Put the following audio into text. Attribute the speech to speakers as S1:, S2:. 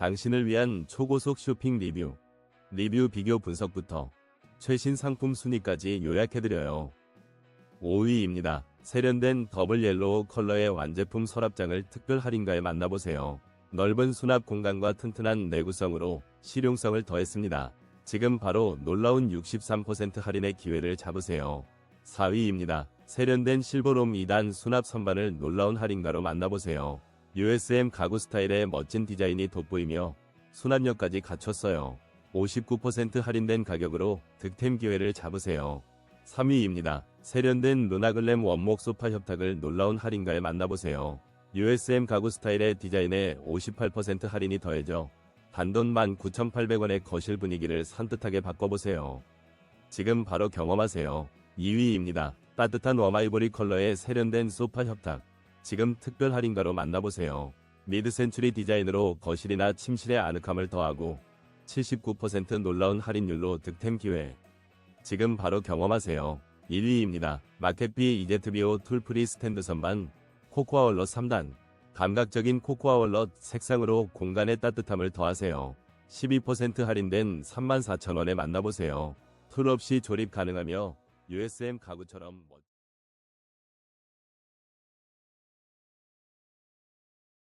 S1: 당신을 위한 초고속 쇼핑 리뷰. 리뷰 비교 분석부터 최신 상품 순위까지 요약해드려요. 5위입니다. 세련된 더블 옐로우 컬러의 완제품 서랍장을 특별 할인가에 만나보세요. 넓은 수납 공간과 튼튼한 내구성으로 실용성을 더했습니다. 지금 바로 놀라운 63% 할인의 기회를 잡으세요. 4위입니다. 세련된 실버롬 2단 수납 선반을 놀라운 할인가로 만나보세요. USM 가구 스타일의 멋진 디자인이 돋보이며 수납력까지 갖췄어요. 59% 할인된 가격으로 득템 기회를 잡으세요. 3위입니다. 세련된 루나글램 원목 소파 협탁을 놀라운 할인가에 만나보세요. USM 가구 스타일의 디자인에 58% 할인이 더해져 단돈 19,800원의 거실 분위기를 산뜻하게 바꿔보세요. 지금 바로 경험하세요. 2위입니다. 따뜻한 웜아이보리 컬러의 세련된 소파 협탁. 지금 특별 할인가로 만나보세요. 미드 센츄리 디자인으로 거실이나 침실의 아늑함을 더하고 79% 놀라운 할인율로 득템 기회. 지금 바로 경험하세요. 1위입니다. 마켓비 이제트비오 툴프리 스탠드 선반 코코아 월넛 3단 감각적인 코코아 월넛 색상으로 공간의 따뜻함을 더하세요. 12% 할인된 34,000원에 만나보세요. 툴 없이 조립 가능하며 USM 가구처럼 멋